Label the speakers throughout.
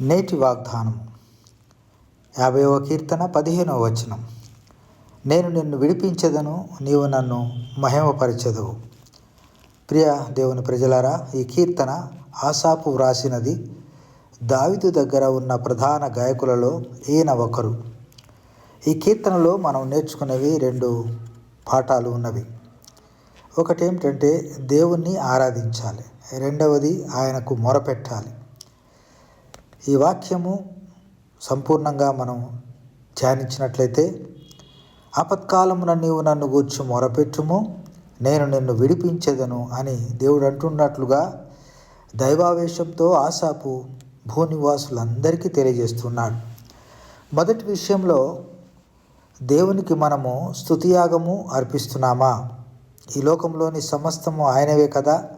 Speaker 1: నేటి వాగ్దానం. యాభైవ కీర్తన పదిహేనవ వచనం. నేను నిన్ను విడిపించదను నీవు నన్ను మహిమపరచదవు. ప్రియ దేవుని ప్రజలారా ఈ కీర్తన ఆశాపు వ్రాసినది దావిదు దగ్గర ఉన్న ప్రధాన గాయకులలో ఈయన ఒకరు. ఈ కీర్తనలో మనం నేర్చుకునేవి రెండు పాఠాలు ఉన్నవి. ఒకటి ఏమిటంటే దేవుణ్ణి ఆరాధించాలి. రెండవది ఆయనకు మొరపెట్టాలి. ఈ వాక్యము సంపూర్ణంగా మనం ధ్యానించినట్లయితే ఆపత్కాలమున నీవు నన్ను గూర్చి మొరపెట్టుము నేను నిన్ను విడిపించేదను అని దేవుడు అంటున్నట్లుగా దైవావేశంతో ఆశాపు భూనివాసులందరికీ తెలియజేస్తున్నాడు. మొదటి విషయంలో దేవునికి మనము స్తుతియాగము అర్పిస్తున్నామా? ఈ లోకంలోని సమస్తము ఆయనవే కదా?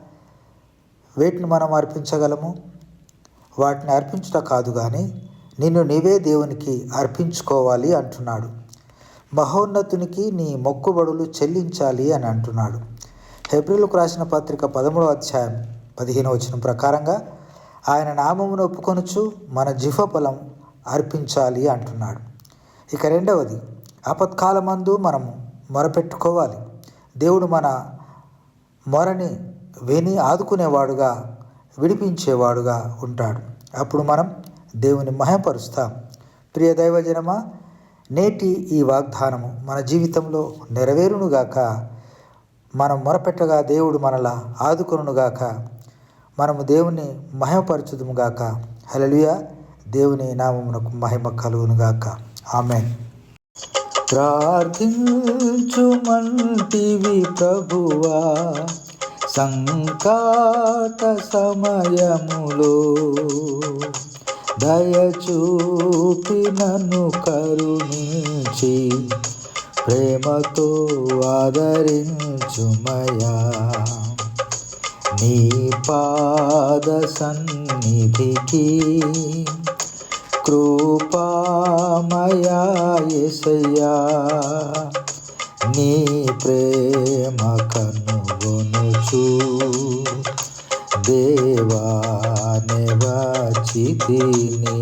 Speaker 1: వేటిని మనం అర్పించగలము? వాటిని అర్పించుట కాదు కానీ నిన్ను నీవే దేవునికి అర్పించుకోవాలి అంటున్నాడు. మహోన్నతునికి నీ మొక్కుబడులు చెల్లించాలి అని అంటున్నాడు. హెబ్రిలకు రాసిన పత్రిక పదమూడవ అధ్యాయం పదిహేను వచ్చిన ప్రకారంగా ఆయన నామమును ఒప్పుకొనుచు మన జిహ్వఫలం అర్పించాలి అంటున్నాడు. ఇక రెండవది ఆపత్కాలమందు మనము మొరపెట్టుకోవాలి. దేవుడు మన మొరని విని ఆదుకునేవాడుగా విడిపించేవాడుగా ఉంటాడు. అప్పుడు మనం దేవుని మహపరుస్తాం. ప్రియ దైవజనమా నేటి ఈ వాగ్దానము మన జీవితంలో నెరవేరునుగాక మనం మొరపెట్టగా దేవుడు మనలా ఆదుకొనుగాక మనము దేవుని మహిమపరచుదుముగాక హలలుయ దేవుని నామమునకు మహిమ కలుగునుగాక. ఆమె ప్రార్థించుమంటివి ప్రభువా సంకాత సమయములో దయచూపి నన్ను కరుణించి ప్రేమతో ఆదరించుమయా. నీ పాద సన్నిధికి కృపామయా ఎసయ్యా నీ ప్రే దేవానే వచ్చితిని